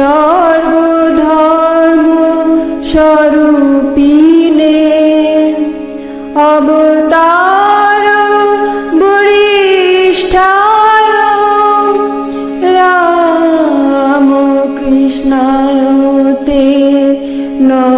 সর্বধর্ম স্বরূপিণে অবতার বরিষ্ঠায় রাম কৃষ্ণায় নয়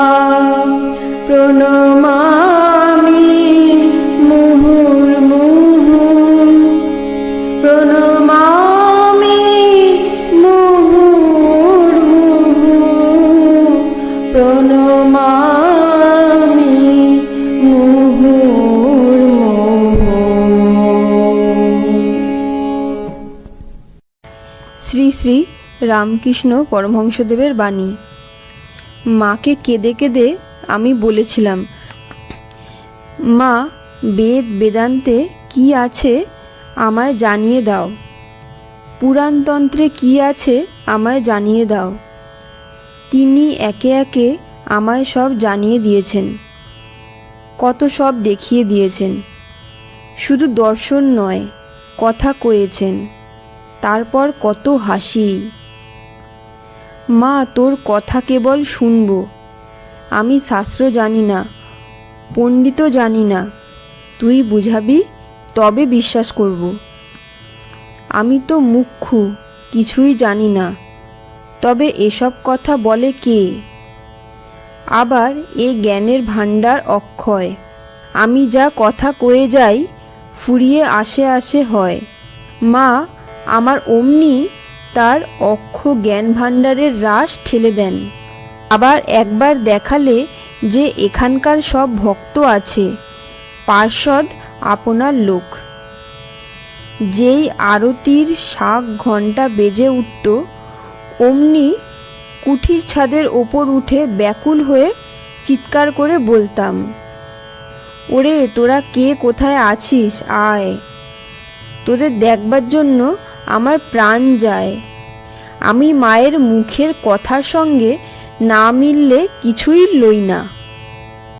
পদ্মে তয় শ্রিত্বা প্রণমামি প্রণমামি মুহুর্মুহু প্রণমামি মুহুর্মুহু শ্রী শ্রী রামকৃষ্ণ পরমহংসদেবের বাণী। মাকে কেঁদে কেঁদে আমি বলেছিলাম, মা, বেদ বেদান্তে কি আছে আমায় জানিয়ে দাও। পুরাণতন্ত্রে কি আছে আমায় জানিয়ে দাও। তিনি একে একে আমায় সব জানিয়ে দিয়েছেন, কত সব দেখিয়ে দিয়েছেন। শুধু দর্শন নয়, কথা কয়েছেন, তারপর কত হাসি। মা, তোর কথা কেবল শুনব। আমি শাস্ত্র জানি না, পণ্ডিতও জানি না। তুই বুঝাবি? তবে বিশ্বাস করব। আমি তো মুখ্যু কিছুই জানি না। তবে এসব কথা বলে কে? আবার এ জ্ঞানের ভাণ্ডার অক্ষয়। আমি যা কথা কয়ে যাই, ফুরিয়ে আসে আসে হয়। মা, আমার অমনি তার অক্ষ জ্ঞান ভাণ্ডারের রাস ঠেলে দেন। আবার একবার দেখালে যে এখানকার সব ভক্ত আছে পার্ষদ আপনার লোক। যেই আরতির শাক ঘণ্টা বেজে উঠত, অমনি কুঠির ছাদের ওপর উঠে ব্যাকুল হয়ে চিৎকার করে বলতাম, ওরে, তোরা কে? কোথায় আছিস? আয়। তোদের দেখবার জন্য আমার প্রাণ যায়। আমি মায়ের মুখের কথার সঙ্গে না মিললে কিছুই লই না।